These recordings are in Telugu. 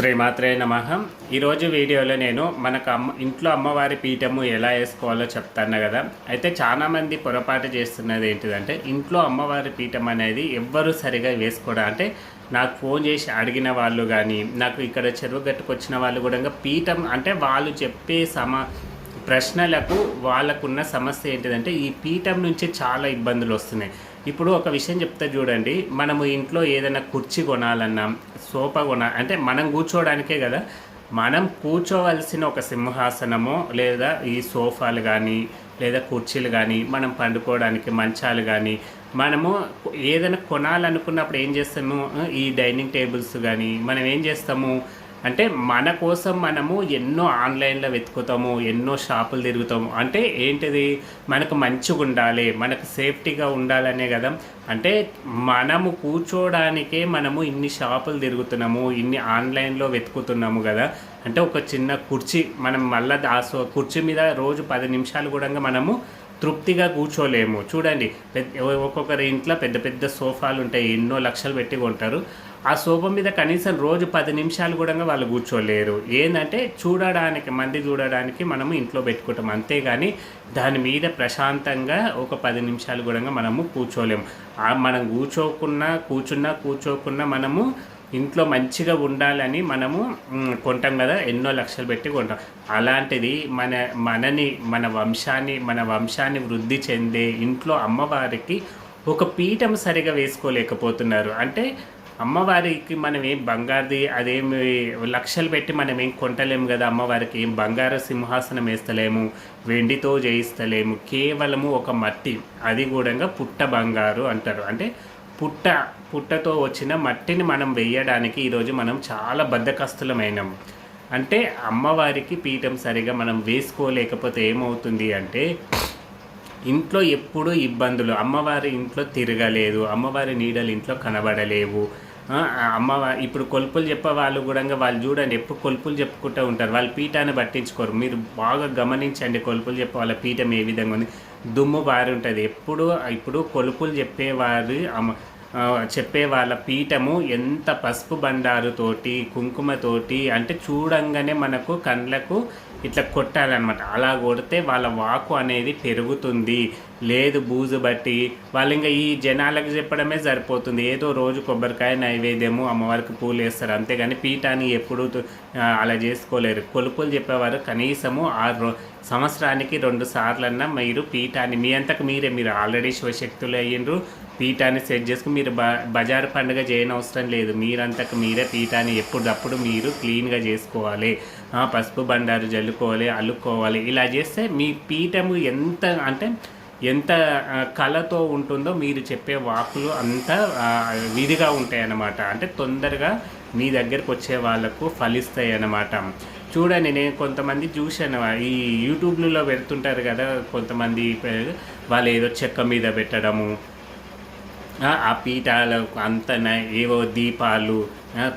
శ్రీమాత్రే నమ. ఈరోజు వీడియోలో నేను మనకు అమ్మ ఇంట్లో అమ్మవారి పీఠము ఎలా వేసుకోవాలో చెప్తాను కదా. అయితే చాలామంది పొరపాటు చేస్తున్నది ఏంటిదంటే ఇంట్లో అమ్మవారి పీఠం అనేది ఎవ్వరు సరిగా వేసుకోవడం అంటే నాకు ఫోన్ చేసి అడిగిన వాళ్ళు కానీ నాకు ఇక్కడ చెరువు గట్టుకు వచ్చిన వాళ్ళు కూడా పీఠం అంటే వాళ్ళు చెప్పే సమ ప్రశ్నలకు వాళ్ళకున్న సమస్య ఏంటిదంటే ఈ పీఠం నుంచి చాలా ఇబ్బందులు వస్తున్నాయి. ఇప్పుడు ఒక విషయం చెప్తా చూడండి. మనము ఇంట్లో ఏదైనా కుర్చీ కొనాలన్నా సోఫా కొనాలి అంటే మనం కూర్చోవడానికే కదా. మనం కూర్చోవలసిన ఒక సింహాసనము లేదా ఈ సోఫాలు కానీ లేదా కుర్చీలు కానీ మనం పండుకోవడానికి మంచాలు కానీ మనము ఏదైనా కొనాలనుకున్నప్పుడు ఏం చేస్తాము? ఈ డైనింగ్ టేబుల్స్ కానీ మనం ఏం చేస్తాము? అంటే మన కోసం మనము ఎన్నో ఆన్లైన్లో వెతుకుతాము ఎన్నో షాపులు తిరుగుతాము. అంటే ఏంటిది? మనకు మంచిగా ఉండాలి మనకు సేఫ్టీగా ఉండాలనే కదా. అంటే మనము కూర్చోవడానికే మనము ఇన్ని షాపులు తిరుగుతున్నాము ఇన్ని ఆన్లైన్లో వెతుకుతున్నాము కదా. అంటే ఒక చిన్న కుర్చీ మనం మళ్ళీ ఆ సో కుర్చీ మీద రోజు పది నిమిషాలు కూడా మనము తృప్తిగా కూర్చోలేము. చూడండి పెద్ద ఒక్కొక్కరి ఇంట్లో పెద్ద పెద్ద సోఫాలు ఉంటాయి ఎన్నో లక్షలు పెట్టి కొంటారు. ఆ సోఫా మీద కనీసం రోజు పది నిమిషాలు కూడా వాళ్ళు కూర్చోలేరు. ఏంటంటే చూడడానికి మంది చూడడానికి మనము ఇంట్లో పెట్టుకుంటాం. అంతేగాని దాని మీద ప్రశాంతంగా ఒక పది నిమిషాలు కూడా మనము కూర్చోలేము. మనం కూర్చోకున్నా కూర్చున్నా కూర్చోకున్నా మనము ఇంట్లో మంచిగా ఉండాలని మనము కొంటాం కదా ఎన్నో లక్షలు పెట్టి కొంటాం. అలాంటిది మన మనని మన వంశాన్ని మన వంశాన్ని వృద్ధి చెందే ఇంట్లో అమ్మవారికి ఒక పీఠం సరిగా వేసుకోలేకపోతున్నారు. అంటే అమ్మవారికి మనం ఏం బంగారుది అదేమి లక్షలు పెట్టి మనం ఏం కొంటలేము కదా అమ్మవారికి ఏం బంగారు సింహాసనం వేస్తలేము వెండితో చేయిస్తలేము కేవలము ఒక మట్టి అది కూడా పుట్ట బంగారు అంటారు. అంటే పుట్ట పుట్టతో వచ్చిన మట్టిని మనం వేయడానికి ఈరోజు మనం చాలా బద్ధకస్తులమైనాము అంటే అమ్మవారికి పీఠం సరిగా మనం వేసుకోలేకపోతే ఏమవుతుంది అంటే ఇంట్లో ఎప్పుడూ ఇబ్బందులు. అమ్మవారి ఇంట్లో తిరగలేదు అమ్మవారి నీడలు ఇంట్లో కనబడలేవు. అమ్మ అమ్మవారి ఇప్పుడు కొలుపులు చెప్పే వాళ్ళు కూడా వాళ్ళు చూడండి ఎప్పుడు కొలుపులు చెప్పుకుంటూ ఉంటారు. వాళ్ళ పీఠాన్ని పట్టించుకోరు. మీరు బాగా గమనించండి కొలుపులు చెప్పే వాళ్ళ పీఠం ఏ విధంగా ఉంది. దుమ్ము బారి ఉంటుంది. ఎప్పుడు ఇప్పుడు కొలుపులు చెప్పేవారు అమ్మ చెప్పే వాళ్ళ పీఠము ఎంత పసుపు బండారుతోటి కుంకుమతోటి అంటే చూడంగానే మనకు కండ్లకు ఇట్లా కొట్టాలన్నమాట. అలా కొడితే వాళ్ళ వాకు అనేది పెరుగుతుంది. లేదు బూజు బట్టి. వాళ్ళు ఇంకా ఈ జనాలకు చెప్పడమే సరిపోతుంది. ఏదో రోజు కొబ్బరికాయ నైవేద్యము అమ్మవారికి పూలు వేస్తారు. అంతేగాని పీఠాన్ని ఎప్పుడు అలా చేసుకోలేరు. కొలుపులు చెప్పేవారు కనీసము ఆ రో సంవత్సరానికి రెండు సార్లన్నా మీరు పీఠాన్ని మీ అంతకు మీరే మీరు ఆల్రెడీ శివశక్తులు అయ్యిండ్రు. పీఠాన్ని సెట్ చేసుకుని మీరు బ బజారు పండుగ చేయనవసరం లేదు. మీరంతకు మీరే పీఠాన్ని ఎప్పుడప్పుడు మీరు క్లీన్గా చేసుకోవాలి. పసుపు బండారు జల్లుకోవాలి అల్లుకోవాలి. ఇలా చేస్తే మీ పీఠము ఎంత అంటే ఎంత కళతో ఉంటుందో మీరు చెప్పే వాకులు అంత విధిగా ఉంటాయి అన్నమాట అంటే తొందరగా మీ దగ్గరకు వచ్చే వాళ్ళకు ఫలిస్తాయి అన్నమాట చూడండి నేను కొంతమంది చూశాను. ఈ యూట్యూబ్లలో పెడుతుంటారు కదా కొంతమంది వాళ్ళు ఏదో చెక్క మీద పెట్టడము ఆ, పీఠాల పీఠాలకు ఏవో దీపాలు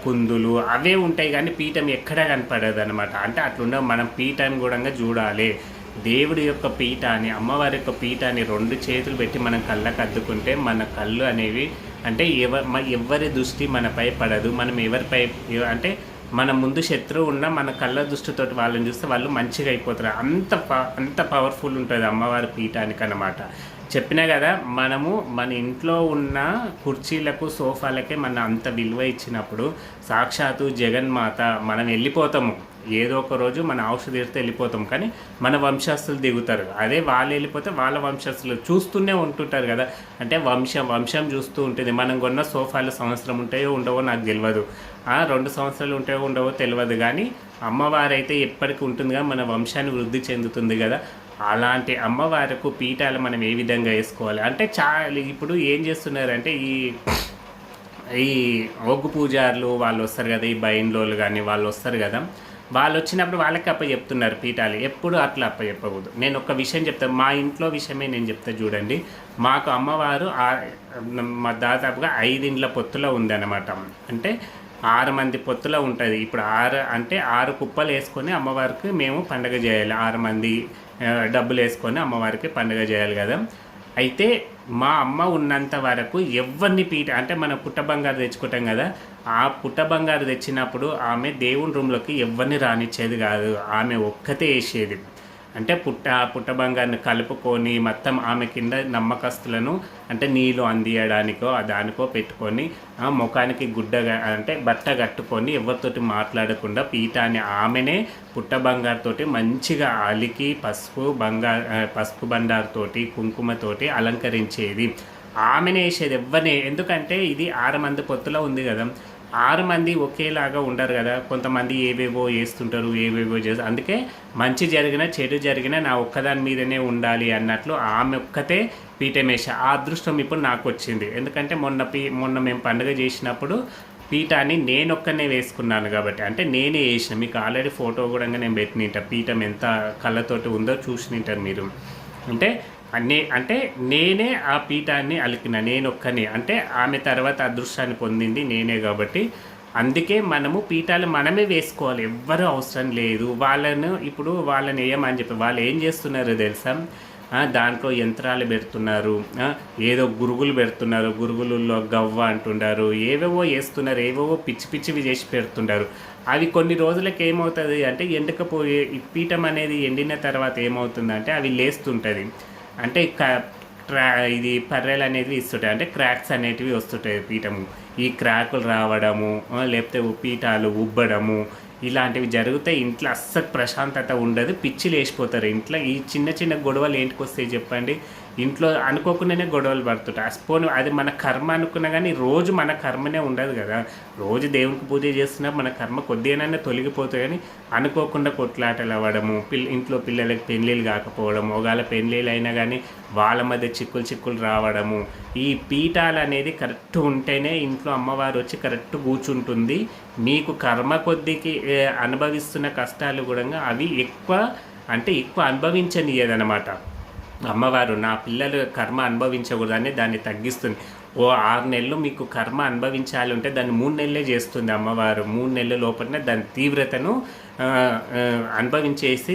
కుందులు అవే ఉంటాయి కానీ పీఠం ఎక్కడా కనపడదు అనమాట అంటే అట్లుండ మనం పీఠాన్ని కూడా చూడాలి. దేవుడి యొక్క పీఠాన్ని అమ్మవారి యొక్క పీఠాన్ని రెండు చేతులు పెట్టి మనం కళ్ళకు అద్దుకుంటే మన కళ్ళు అనేవి అంటే ఎవ మ- ఎవరి దృష్టి మనపై పడదు. మనం ఎవరిపై అంటే మన ముందు శత్రువు ఉన్న మన కళ్ళ దృష్టితో వాళ్ళని చూస్తే వాళ్ళు మంచిగా అయిపోతారు. అంత ప అంత పవర్ఫుల్ ఉంటుంది అమ్మవారి పీఠానికి అన్నమాట చెప్పినా కదా మనము మన ఇంట్లో ఉన్న కుర్చీలకు సోఫాలకే మన అంత విలువ ఇచ్చినప్పుడు సాక్షాత్తు జగన్మాత మనం వెళ్ళిపోతాము. ఏదో ఒక రోజు మన ఔషధ తీరితే వెళ్ళిపోతాం. కానీ మన వంశస్థులు దిగుతారు. అదే వాళ్ళు వెళ్ళిపోతే వాళ్ళ వంశస్థులు చూస్తూనే ఉంటుంటారు కదా. అంటే వంశం వంశం చూస్తూ ఉంటుంది. మనం కొన్న సోఫాలు సంవత్సరం ఉంటాయో ఉండవో నాకు తెలియదు రెండు సంవత్సరాలు ఉంటాయో ఉండవో తెలియదు కానీ అమ్మవారైతే ఎప్పటికీ ఉంటుందిగా మన వంశాన్ని వృద్ధి చెందుతుంది కదా. అలాంటి అమ్మవారికి పీఠాలు మనం ఏ విధంగా వేసుకోవాలి? అంటే చాలా ఇప్పుడు ఏం చేస్తున్నారంటే ఈ ఈ ఒగ్గు పూజారులు వాళ్ళు వస్తారు కదా. ఈ బైన్లోలు కానీ వాళ్ళు వస్తారు కదా. వాళ్ళు వచ్చినప్పుడు వాళ్ళకి అప్ప చెప్తున్నారు పీఠాలు. ఎప్పుడు అట్లా అప్ప చెప్పకూడదు. నేను ఒక విషయం చెప్తాను మా ఇంట్లో విషయమే నేను చెప్తా చూడండి. మాకు అమ్మవారు మా దాదాపుగా ఐదిండ్ల పొత్తులో ఉందన్నమాట. అంటే ఆరు మంది పొత్తులో ఉంటుంది. ఇప్పుడు ఆరు అంటే ఆరు కుప్పలు వేసుకొని అమ్మవారికి మేము పండగ చేయాలి. ఆరు మంది డబ్బులు వేసుకొని అమ్మవారికి పండగ చేయాలి కదా. అయితే మా అమ్మ ఉన్నంత వరకు ఎవరిని పీట అంటే మనం పుట్ట బంగారు తెచ్చుకుంటాం కదా ఆ పుట్ట బంగారు తెచ్చినప్పుడు ఆమె దేవుని రూమ్లోకి ఎవరిని రానిచ్చేది కాదు. ఆమె ఒక్కతే వేసేది అంటే పుట్ట ఆ పుట్ట బంగారుని కలుపుకొని మొత్తం ఆమె కింద నమ్మకస్తులను అంటే నీళ్ళు అందియడానికో దానికో పెట్టుకొని ఆ ముఖానికి గుడ్డ అంటే బట్ట కట్టుకొని ఎవరితోటి మాట్లాడకుండా పీఠాన్ని ఆమెనే పుట్ట బంగారుతోటి మంచిగా అలికి పసుపు బంగారు పసుపు బండారుతోటి కుంకుమతోటి అలంకరించేది. ఆమెనే వేసేది ఎవ్వనే ఎందుకంటే ఇది ఆరు మంది పొత్తులో ఉంది కదా. ఆరు మంది ఒకేలాగా ఉండరు కదా. కొంతమంది ఏవేవో వేస్తుంటారు ఏవేవో చేస్తారు అందుకే మంచి జరిగిన చెడు జరిగిన నా ఒక్కదాని మీదనే ఉండాలి అన్నట్లు ఆమె ఒక్కతే పీఠమేష ఆ అదృష్టం ఇప్పుడు నాకు వచ్చింది. ఎందుకంటే మొన్న పీ మొన్న మేము పండుగ చేసినప్పుడు పీఠాన్ని నేనొక్కనే వేసుకున్నాను కాబట్టి. అంటే నేనే వేసిన. మీకు ఆల్రెడీ ఫోటో కూడా నేను పెట్టినింట. పీఠం ఎంత కళ్ళతోటి ఉందో చూసినింటారు మీరు. అంటే నే అంటే నేనే ఆ పీఠాన్ని అలికిన నేనొక్కనే. అంటే ఆమె తర్వాత అదృష్టాన్ని పొందింది నేనే కాబట్టి. అందుకే మనము పీఠాలు మనమే వేసుకోవాలి. ఎవ్వరూ అవసరం లేదు. వాళ్ళను ఇప్పుడు వాళ్ళని వేయమని చెప్పి వాళ్ళు ఏం చేస్తున్నారో తెలుసా? దాంట్లో యంత్రాలు పెడుతున్నారు. ఏదో గురుగులు పెడుతున్నారు. గురుగులలో గవ్వ అంటున్నారు ఏవేవో వేస్తున్నారు. ఏవేవో పిచ్చి పిచ్చివి చేసి పెడుతున్నారు అవి కొన్ని రోజులకి ఏమవుతుంది అంటే ఎండకపోయే ఈ పీఠం అనేది ఎండిన తర్వాత ఏమవుతుందంటే అవి లేస్తుంటుంది. అంటే ట్రా ఇది పర్రెలు అనేవి ఇస్తుంటాయి. అంటే క్రాక్స్ అనేటివి వస్తుంటాయి పీఠము. ఈ క్రాకులు రావడము లేకపోతే పీఠాలు ఉబ్బడము ఇలాంటివి జరిగితే ఇంట్లో అస్సలు ప్రశాంతత ఉండదు. పిచ్చి లేచిపోతారు ఇంట్లో ఈ చిన్న చిన్న గొడవలు ఏంటికి వస్తాయి చెప్పండి? ఇంట్లో అనుకోకుండానే గొడవలు పడుతుంటాయి అస్పోను అది మన కర్మ అనుకున్నా కానీ రోజు మన కర్మనే ఉండదు కదా. రోజు దేవునికి పూజ చేస్తున్నా మన కర్మ కొద్దిగానైనా తొలగిపోతుంది కానీ అనుకోకుండా కొట్లాటలు అవ్వడము పిల్ల ఇంట్లో పిల్లలకి పెళ్ళిళ్ళు కాకపోవడము ఒకవేళ పెళ్ళిళ్ళు అయినా కానీ వాళ్ళ మధ్య చిక్కులు చిక్కులు రావడము ఈ పీఠాలు అనేది కరెక్ట్ ఉంటేనే ఇంట్లో అమ్మవారు వచ్చి కరెక్ట్ కూర్చుంటుంది. మీకు కర్మ కొద్దికి అనుభవిస్తున్న కష్టాలు కూడా అవి ఎక్కువ అంటే ఎక్కువ అనుభవించనియదనమాట అమ్మవారు నా పిల్లలు కర్మ అనుభవించకూడదని దాన్ని తగ్గిస్తుంది. ఓ ఆరు నెలలు మీకు కర్మ అనుభవించాలి ఉంటే దాన్ని మూడు నెలలే చేస్తుంది అమ్మవారు. మూడు నెలల లోపలనే దాని తీవ్రతను అనుభవించేసి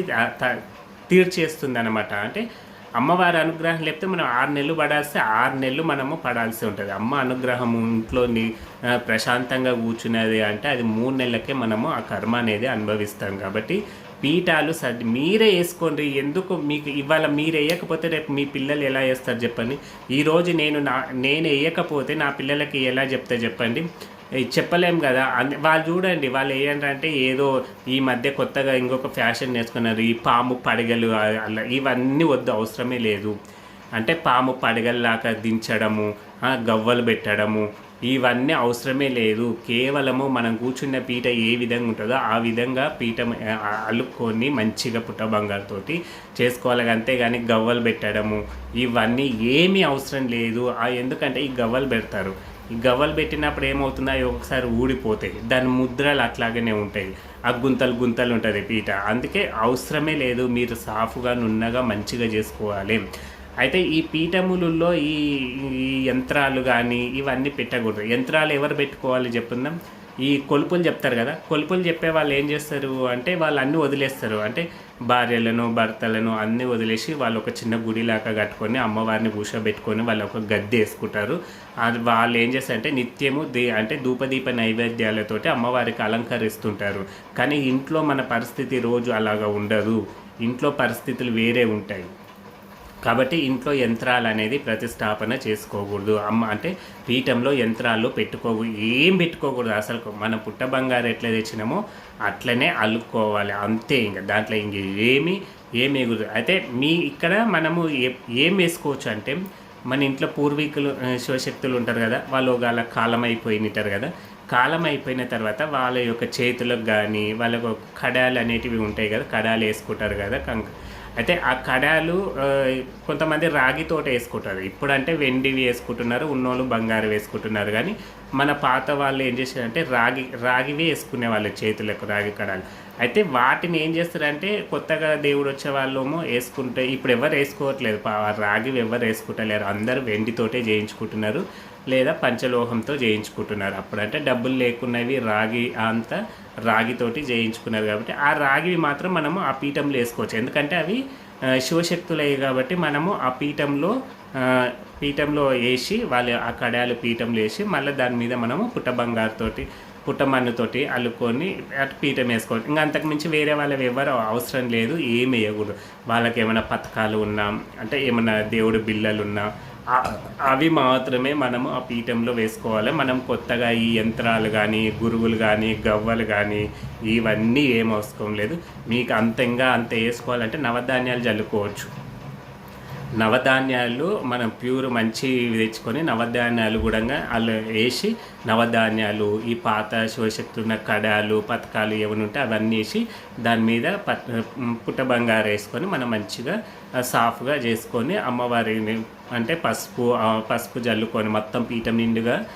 తీర్చేస్తుంది అనమాట అంటే అమ్మవారి అనుగ్రహం లేకపోతే మనం ఆరు నెలలు పడాల్సి ఆరు నెలలు మనము పడాల్సి ఉంటుంది. అమ్మ అనుగ్రహం ఇంట్లో ప్రశాంతంగా కూర్చున్నది అంటే అది మూడు నెలలకే మనము ఆ కర్మ అనేది అనుభవిస్తాం. కాబట్టి పీఠాలు సర్ది మీరే వేసుకోండి. ఎందుకు మీకు ఇవాళ మీరు వేయకపోతే రేపు మీ పిల్లలు ఎలా వేస్తారు చెప్పండి. ఈరోజు నేను నా నేను వేయకపోతే నా పిల్లలకి ఎలా చెప్తే చెప్పండి. చెప్పలేం కదా. వాళ్ళు చూడండి వాళ్ళు ఏంటంటే ఏదో ఈ మధ్య కొత్తగా ఇంకొక ఫ్యాషన్ నేర్చుకున్నారు. ఈ పాము పడగలు అలా ఇవన్నీ వద్దు అవసరమే లేదు. అంటే పాము పడగల్లాగా దించడము గవ్వలు పెట్టడము ఇవన్నీ అవసరమే లేదు. కేవలము మనం కూర్చున్న పీట ఏ విధంగా ఉంటుందో ఆ విధంగా పీఠం అల్లుకొని మంచిగా పుట్ట బంగారుతోటి చేసుకోవాలి. అంతేగాని గవ్వలు పెట్టడము ఇవన్నీ ఏమీ అవసరం లేదు. ఆ, ఎందుకంటే ఈ గవ్వలు పెడతారు. ఈ గవ్వలు పెట్టినప్పుడు ఏమవుతుందో అవి ఒకసారి ఊడిపోతాయి. దాని ముద్రలు అట్లాగనే ఉంటాయి. ఆ గుంతలు గుంతలు ఉంటుంది పీట. అందుకే అవసరమే లేదు. మీరు సాఫ్గా నున్నగా మంచిగా చేసుకోవాలి. అయితే ఈ పీఠములలో ఈ ఈ యంత్రాలు కానీ ఇవన్నీ పెట్టకూడదు. యంత్రాలు ఎవరు పెట్టుకోవాలి చెప్పుందాం ఈ కొలుపులు చెప్తారు కదా? కొలుపులు చెప్పే వాళ్ళు ఏం చేస్తారు అంటే వాళ్ళు అన్నీ వదిలేస్తారు. అంటే భార్యలను భర్తలను అన్నీ వదిలేసి వాళ్ళు ఒక చిన్న గుడిలాగా కట్టుకొని అమ్మవారిని కూర్చోబెట్టుకొని వాళ్ళు ఒక గద్దె వేసుకుంటారు. అది వాళ్ళు ఏం చేస్తారంటే నిత్యము దే అంటే ధూపదీప నైవేద్యాలతోటి అమ్మవారికి అలంకరిస్తుంటారు. కానీ ఇంట్లో మన పరిస్థితి రోజు అలాగా ఉండదు. ఇంట్లో పరిస్థితులు వేరే ఉంటాయి. కాబట్టి ఇంట్లో యంత్రాలు అనేది ప్రతిష్టాపన చేసుకోకూడదు. అమ్మ అంటే పీఠంలో యంత్రాలు పెట్టుకోకూడదు ఏం పెట్టుకోకూడదు. అసలు మన పుట్ట బంగారు ఎట్లా తెచ్చినామో అట్లనే అల్లుకోవాలి. అంతే ఇంకా. దాంట్లో ఇంక ఏమి ఏమి ఎగురు అయితే మీ ఇక్కడ మనము ఏ- ఏం వేసుకోవచ్చు అంటే మన ఇంట్లో పూర్వీకులు శివశక్తులు ఉంటారు కదా వాళ్ళు ఒకవేళ కాలం అయిపోయినట్టారు కదా కాలం అయిపోయిన తర్వాత వాళ్ళ యొక్క చేతులకు కానీ వాళ్ళకు కడాలు అనేటివి ఉంటాయి కదా కడాలు వేసుకుంటారు కదా కంక అయితే ఆ కడాలు కొంతమంది కొంతమంది రాగితోట వేసుకుంటారు. ఇప్పుడంటే వెండివి వేసుకుంటున్నారు ఉన్నోళ్ళు బంగారు వేసుకుంటున్నారు. కానీ మన పాత వాళ్ళు ఏం చేశారంటే రాగి రాగివి వేసుకునే వాళ్ళు చేతులకు రాగి కడాలు. అయితే వాటిని ఏం చేస్తారంటే కొత్తగా దేవుడు వచ్చే వాళ్ళేమో వేసుకుంటే ఇప్పుడు ఎవరు వేసుకోవట్లేదు. రాగివి ఎవరు వేసుకుంటలేరు. అందరూ వెండితోటే చేయించుకుంటున్నారు. లేదా పంచలోహంతో చేయించుకుంటున్నారు అప్పుడంటే డబ్బులు లేకున్నవి రాగి అంతా రాగితోటి చేయించుకున్నారు కాబట్టి ఆ రాగివి మాత్రం మనము ఆ పీఠంలో వేసుకోవచ్చు. ఎందుకంటే అవి శివశక్తులయ్యి కాబట్టి మనము ఆ పీఠంలో పీఠంలో వేసి వాళ్ళు ఆ కడాలు పీఠంలో వేసి మళ్ళీ దాని మీద మనము పుట్ట బంగారుతోటి పుట్టమన్నుతోటి అల్లుకొని అటు పీఠం వేసుకోవాలి ఇంకా అంతకుమించి వేరే వాళ్ళవి ఎవరు అవసరం లేదు ఏమి వేయకూడదు. వాళ్ళకి ఏమైనా పథకాలు ఉన్నా అంటే ఏమైనా దేవుడు బిల్లలు ఉన్నా అవి మాత్రమే మనము ఆ పీఠంలో వేసుకోవాలి. మనం కొత్తగా ఈ యంత్రాలు కానీ గురువులు కానీ గవ్వలు కానీ ఇవన్నీ ఏం అవసరం లేదు. మీకు అంతంగా అంత వేసుకోవాలంటే నవధాన్యాలు చల్లుకోవచ్చు నవధాన్యాలు మనం ప్యూర్ మంచి తెచ్చుకొని నవధాన్యాలు కూడా అలా వేసి నవధాన్యాలు ఈ పాత శివశక్తి ఉన్న కడాలు పథకాలు ఏమైనా ఉంటే అవన్నీ వేసి దాని మీద పట్ పుట్ట బంగారు వేసుకొని మనం మంచిగా సాఫ్గా చేసుకొని అమ్మవారిని అంటే పసుపు పసుపు జల్లుకొని మొత్తం పీఠం నిండుగా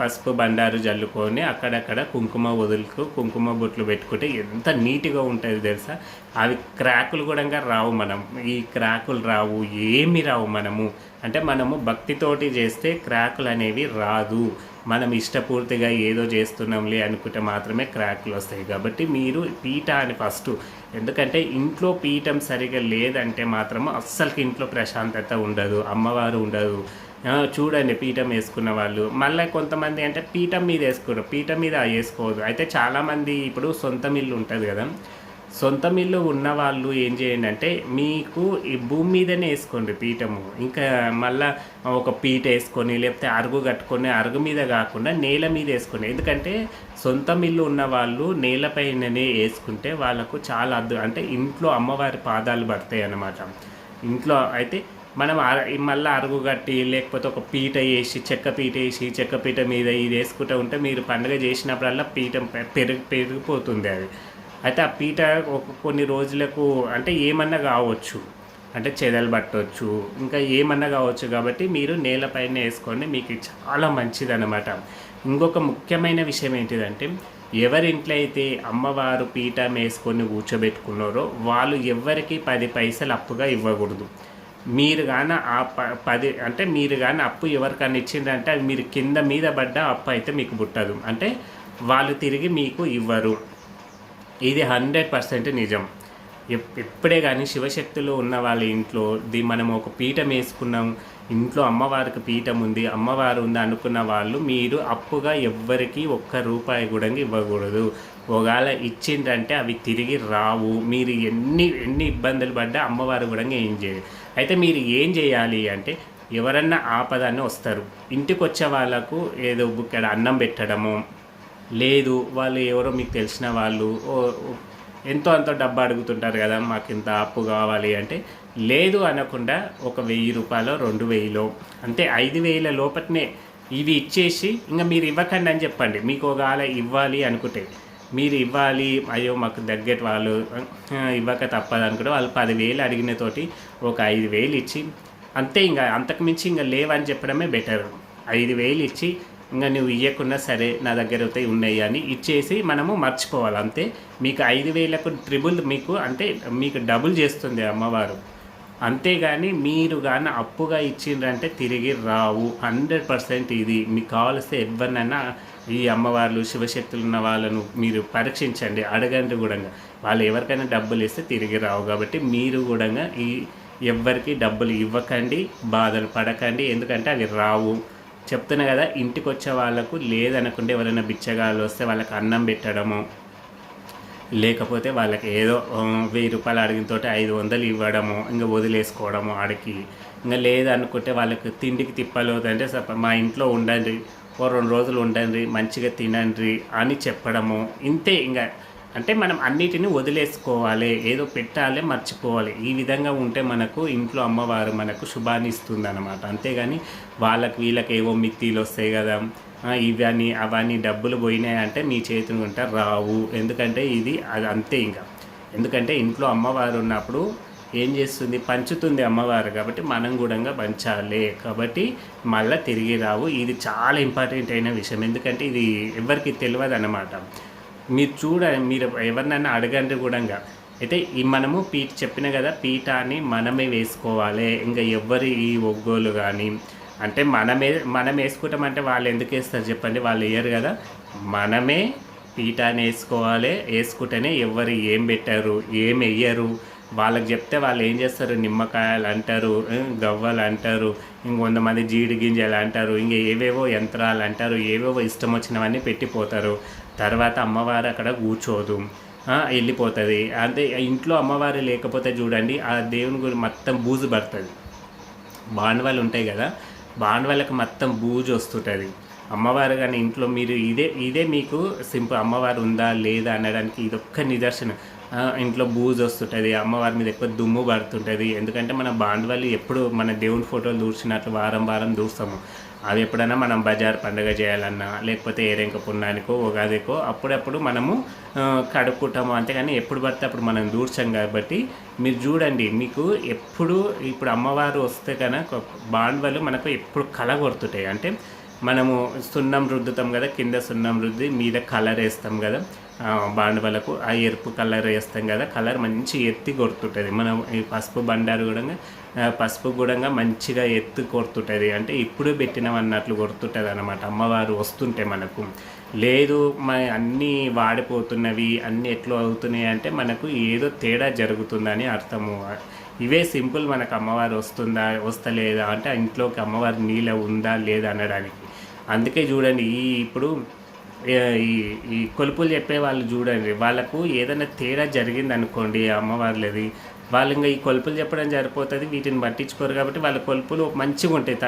పసుపు బండారు జల్లుకొని అక్కడక్కడ కుంకుమ వదులుకు కుంకుమ బొట్లు పెట్టుకుంటే ఎంత నీట్గా ఉంటుంది తెలుసా? అవి క్రాకులు కూడా రావు మనం. ఈ క్రాకులు రావు ఏమి రావు మనము. అంటే మనము భక్తితోటి చేస్తే క్రాకులు అనేవి రాదు. మనం ఇష్టపూర్తిగా ఏదో చేస్తున్నాంలే అనుకుంటే మాత్రమే క్రాక్లు వస్తాయి. కాబట్టి మీరు పీఠ అని ఫస్ట్ ఎందుకంటే ఇంట్లో పీఠం సరిగా లేదంటే మాత్రం అస్సలకి ఇంట్లో ప్రశాంతత ఉండదు అమ్మవారు ఉండదు. చూడండి పీఠం వేసుకున్న వాళ్ళు. మళ్ళీ కొంతమంది అంటే పీఠం మీద వేసుకోరు పీఠం మీద వేసుకోవద్దు అయితే చాలామంది ఇప్పుడు సొంత ఇల్లు ఉంటుంది కదా. సొంత ఇల్లు ఉన్నవాళ్ళు ఏం చేయండి అంటే మీకు ఈ భూమి మీదనే వేసుకోండి పీఠము. ఇంకా మళ్ళా ఒక పీట వేసుకొని లేకపోతే అరుగు కట్టుకొని అరుగు మీద కాకుండా నేల మీద వేసుకోండి. ఎందుకంటే సొంత ఇల్లు ఉన్న వాళ్ళు నేలపైననే వేసుకుంటే వాళ్ళకు చాలా అద్దు అంటే ఇంట్లో అమ్మవారి పాదాలు పడతాయి అన్నమాట. ఇంట్లో అయితే మనం మళ్ళీ అరుగు కట్టి లేకపోతే ఒక పీట వేసి చెక్క పీట వేసి చెక్క పీట మీద ఇది వేసుకుంటూ ఉంటే మీరు పండుగ చేసినప్పుడల్లా పీఠం పెరిగి పెరిగిపోతుంది అది. అయితే ఆ పీట ఒక కొన్ని రోజులకు అంటే ఏమన్నా కావచ్చు. అంటే చెదలు పట్టవచ్చు ఇంకా ఏమన్నా కావచ్చు కాబట్టి మీరు నేలపైన వేసుకోండి మీకు చాలా మంచిది అనమాట ఇంకొక ముఖ్యమైన విషయం ఏంటిదంటే ఎవరింట్లో అయితే అమ్మవారు పీఠం వేసుకొని కూర్చోబెట్టుకున్నారో వాళ్ళు ఎవరికి పది పైసలు అప్పుగా ఇవ్వకూడదు. మీరు కానీ ఆ ప పది అంటే మీరు కానీ అప్పు ఎవరికైనా ఇచ్చిందంటే అది మీరు కింద మీద పడ్డ అప్పు అయితే మీకు పుట్టదు. అంటే వాళ్ళు తిరిగి మీకు ఇవ్వరు. ఇది హండ్రెడ్ పర్సెంట్ నిజం. ఎప్- ఎప్పుడే కానీ శివశక్తులు ఉన్న వాళ్ళ ఇంట్లో ది మనం ఒక పీఠం వేసుకున్నాం ఇంట్లో అమ్మవారికి పీఠం ఉంది అమ్మవారు ఉంది అనుకున్న వాళ్ళు మీరు అప్పుగా ఎవ్వరికి ఒక్క రూపాయి కూడా ఇవ్వకూడదు. ఒకవేళ ఇచ్చిందంటే అవి తిరిగి రావు. మీరు ఎన్ని ఎన్ని ఇబ్బందులు పడ్డా అమ్మవారు కూడా ఏం చేయదు అయితే మీరు ఏం చేయాలి అంటే ఎవరన్నా ఆపదాన్ని వస్తారు. ఇంటికి వచ్చే వాళ్ళకు ఏదో ఇక్కడ అన్నం పెట్టడము లేదు వాళ్ళు ఎవరో మీకు తెలిసిన వాళ్ళు ఓ- ఎంతో అంత డబ్బు అడుగుతుంటారు కదా మాకు ఇంత అప్పు కావాలి అంటే లేదు అనకుండా ఒక వెయ్యి రూపాయలు రెండు వెయ్యిలో అంటే ఐదు వేల లోపట్నే ఇవి ఇచ్చేసి ఇంకా మీరు ఇవ్వకండి అని చెప్పండి. మీకు ఒకవేళ ఇవ్వాలి అనుకుంటే మీరు ఇవ్వాలి అయ్యో మాకు దగ్గర వాళ్ళు ఇవ్వక తప్పదు అనుకుంటే వాళ్ళు పదివేలు అడిగిన తోటి ఒక ఐదు వేలు ఇచ్చి అంతే ఇంకా అంతకు మించి ఇంకా లేవని చెప్పడమే బెటర్. ఐదు వేలు ఇచ్చి ఇంకా నువ్వు ఇవ్వకున్నా సరే నా దగ్గర అయితే ఉన్నాయి అని ఇచ్చేసి మనము మర్చిపోవాలి. అంతే మీకు ఐదు వేలకు ట్రిబుల్ మీకు అంటే మీకు డబుల్ చేస్తుంది అమ్మవారు. అంతేగాని మీరు కానీ అప్పుగా ఇచ్చిండ్రంటే తిరిగి రావు. హండ్రెడ్ పర్సెంట్ ఇది. మీకు కావలిస్తే ఎవరినైనా ఈ అమ్మవార్లు శివశక్తులు ఉన్న వాళ్ళను మీరు పరీక్షించండి. అడగండి కూడా. వాళ్ళు ఎవరికైనా డబ్బులు ఇస్తే తిరిగి రావు. కాబట్టి మీరు కూడా ఈ ఎవ్వరికి డబ్బులు ఇవ్వకండి. బాధలు పడకండి. ఎందుకంటే అవి రావు. చెప్తున్నా కదా ఇంటికి వచ్చే వాళ్ళకు లేదనుకుంటే ఎవరైనా బిచ్చగాళ్ళు వస్తే వాళ్ళకి అన్నం పెట్టడము లేకపోతే వాళ్ళకి ఏదో వెయ్యి రూపాయలు అడిగిన తోటి ఐదు వందలు ఇవ్వడము ఇంకా వదిలేసుకోవడము ఆడికి. ఇంకా లేదనుకుంటే వాళ్ళకి తిండికి తిప్పలేదంటే మా ఇంట్లో ఉండండి ఓ రెండు రోజులు ఉండండి మంచిగా తినండి అని చెప్పడము ఇంతే ఇంకా. అంటే మనం అన్నిటిని వదిలేసుకోవాలి ఏదో పెట్టాలి మర్చిపోవాలి. ఈ విధంగా ఉంటే మనకు ఇంట్లో అమ్మవారు మనకు శుభాన్ని ఇస్తుంది అనమాట అంతేగాని వాళ్ళకి వీళ్ళకి ఏవో మిత్తిలు వస్తాయి కదా ఇవన్నీ అవన్నీ డబ్బులు పోయినాయి అంటే మీ చేతి ఉంటే రావు. ఎందుకంటే ఇది అది అంతే ఇంకా. ఎందుకంటే ఇంట్లో అమ్మవారు ఉన్నప్పుడు ఏం చేస్తుంది? పంచుతుంది అమ్మవారు కాబట్టి మనం కూడా పంచాలి. కాబట్టి మళ్ళీ తిరిగి రావు. ఇది చాలా ఇంపార్టెంట్ అయిన విషయం. ఎందుకంటే ఇది ఎవరికి తెలియదు అన్నమాట మీరు చూడ మీరు ఎవరినైనా అడగండి కూడా అయితే ఈ మనము పీట చెప్పిన కదా పీఠాన్ని మనమే వేసుకోవాలి. ఇంకా ఎవరి ఈ ఒగ్గోలు కానీ అంటే మనమే మనం వేసుకుంటామంటే వాళ్ళు ఎందుకు వేస్తారు చెప్పండి? వాళ్ళు వేయరు కదా. మనమే పీఠాన్ని వేసుకోవాలి. వేసుకుంటేనే ఎవరు ఏం పెట్టారు ఏం వేయరు. వాళ్ళకి చెప్తే వాళ్ళు ఏం చేస్తారు? నిమ్మకాయలు అంటారు గవ్వలు అంటారు ఇంకొంతమంది జీడి గింజలు అంటారు ఇంక ఏవేవో యంత్రాలు అంటారు ఏవేవో ఇష్టం వచ్చినవన్నీ పెట్టిపోతారు. తర్వాత అమ్మవారు అక్కడ కూర్చోదు. వెళ్ళిపోతుంది. అంటే ఇంట్లో అమ్మవారు లేకపోతే చూడండి ఆ దేవుని గురి మొత్తం బూజు పడుతుంది. బాండవాళ్ళు ఉంటాయి కదా బాండవాళ్ళకి మొత్తం బూజు వస్తుంటుంది. అమ్మవారు కానీ ఇంట్లో మీరు ఇదే ఇదే మీకు సింపుల్ అమ్మవారు ఉందా లేదా అనడానికి ఇదొక్క నిదర్శనం. ఇంట్లో బూజు వస్తుంటుంది అమ్మవారి మీద ఎక్కువ దుమ్ము పడుతుంటుంది. ఎందుకంటే మన బాండవాళ్ళు ఎప్పుడు మన దేవుని ఫోటోలు దూర్చినట్లు వారం వారం దూస్తాము. అవి ఎప్పుడైనా మనం బజార్ పండుగ చేయాలన్నా లేకపోతే ఏరెంక పుణ్యానికో ఉగాదికో అప్పుడప్పుడు మనము కడుక్కుంటాము. అంతేగాని ఎప్పుడు పడితే అప్పుడు మనం దూర్చాం కాబట్టి మీరు చూడండి మీకు ఎప్పుడు ఇప్పుడు అమ్మవారు వస్తే కనుక బాండవలు మనకు ఎప్పుడు కళ కొడుతుంటాయి అంటే మనము సున్నం రుద్దుతాం కదా కింద సున్నం రుద్ది మీద కలర్ వేస్తాం కదా బాండవలకు ఆ ఎరుపు కలర్ వేస్తాం కదా కలర్ మంచి ఎత్తి కొడుతుంటుంది మనం ఈ పసుపు బండారు కూడా పసుపు కూడా మంచిగా ఎత్తు కొడుతుంటుంది. అంటే ఇప్పుడు పెట్టినవన్నట్లు కొడుతుంటుంది అనమాట అమ్మవారు వస్తుంటే మనకు. లేదు మన అన్నీ వాడిపోతున్నవి అన్నీ ఎట్లా అవుతున్నాయి అంటే మనకు ఏదో తేడా జరుగుతుందని అర్థము. ఇవే సింపుల్ మనకు అమ్మవారు వస్తుందా వస్తలేదా? అంటే ఇంట్లోకి అమ్మవారి నీళ్ళ ఉందా లేదా? అనడానికి. అందుకే చూడండి ఈ ఇప్పుడు ఈ ఈ కొలుపులు చెప్పే వాళ్ళు చూడండి. వాళ్ళకు ఏదైనా తేడా జరిగింది అనుకోండి అమ్మవార్లది వాళ్ళు ఇంకా ఈ కొలుపులు చెప్పడం సరిపోతుంది వీటిని పట్టించుకోరు కాబట్టి వాళ్ళ కొలుపులు మంచిగా ఉంటాయి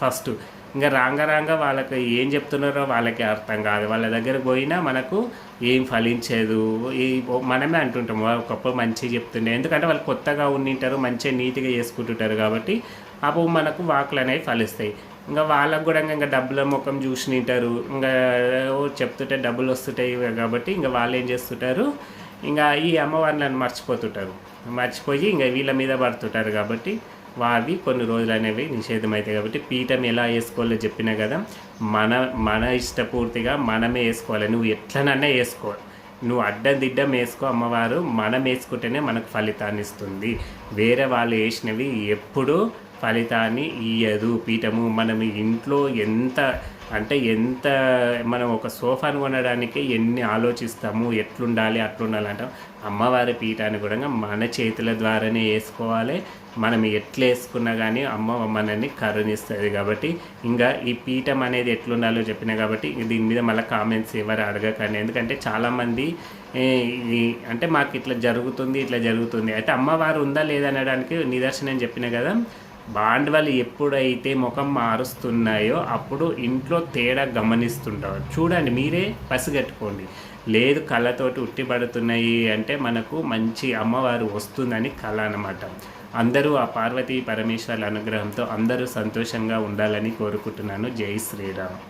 ఫస్ట్. ఇంకా రాంగ రాంగ వాళ్ళకి ఏం చెప్తున్నారో వాళ్ళకి అర్థం కాదు. వాళ్ళ దగ్గర పోయినా మనకు ఏం ఫలించదు. ఈ మనమే అంటుంటాం ఒకప్పుడు మంచిగా చెప్తుండే. ఎందుకంటే వాళ్ళు కొత్తగా ఉండింటారు మంచిగా నీట్గా చేసుకుంటుంటారు కాబట్టి అప్పుడు మనకు వాకులు అనేవి ఫలిస్తాయి. ఇంకా వాళ్ళకు కూడా ఇంకా డబ్బుల ముఖం చూసి తింటారు. ఇంకా ఓ చెప్తుంటే డబ్బులు వస్తుంటాయి కాబట్టి ఇంకా వాళ్ళు ఏం చేస్తుంటారు? ఇంకా ఈ అమ్మవారిని మర్చిపోతుంటారు. మర్చిపోయి ఇంకా వీళ్ళ మీద పడుతుంటారు కాబట్టి వావి కొన్ని రోజులు అనేవి నిషేధం అవుతాయి కాబట్టి పీఠం ఎలా వేసుకోవాలో చెప్పినా కదా మన మన ఇష్టపూర్తిగా మనమే వేసుకోవాలి. నువ్వు ఎట్లనన్నా వేసుకో. నువ్వు అడ్డం దిడ్డం వేసుకో అమ్మవారు. మనం వేసుకుంటేనే మనకు ఫలితాన్ని ఇస్తుంది. వేరే వాళ్ళు వేసినవి ఎప్పుడూ ఫలితాన్ని ఇయ్యదు. పీఠము మనం ఇంట్లో ఎంత అంటే ఎంత మనం ఒక సోఫాను కొనడానికి ఎన్ని ఆలోచిస్తాము ఎట్లుండాలి అట్లుండాలి అంటాం. అమ్మవారి పీఠాన్ని కూడా మన చేతుల ద్వారానే వేసుకోవాలి. మనం ఎట్లా వేసుకున్నా కానీ అమ్మ మనల్ని కరుణిస్తుంది కాబట్టి ఇంకా ఈ పీఠం అనేది ఎట్లుండాలో చెప్పిన కాబట్టి దీని మీద మళ్ళీ కామెంట్స్ ఎవరు అడగకండి. ఎందుకంటే చాలామంది ఈ అంటే మాకు ఇట్లా జరుగుతుంది ఇట్లా జరుగుతుంది. అయితే అమ్మవారు ఉందా లేదా అనడానికి నిదర్శనం చెప్పిన కదా బాండవలు ఎప్పుడైతే ముఖం మారుస్తున్నాయో అప్పుడు ఇంట్లో తేడా గమనిస్తుంటారు చూడండి మీరే పసిగట్టుకోండి. లేదు కళ్ళతోటి ఉట్టిపడుతున్నాయి అంటే మనకు మంచి అమ్మవారు వస్తుందని కళ అన్నమాట. అందరూ ఆ పార్వతీ పరమేశ్వర్ల అనుగ్రహంతో అందరూ సంతోషంగా ఉండాలని కోరుకుంటున్నాను. జై శ్రీరామ్.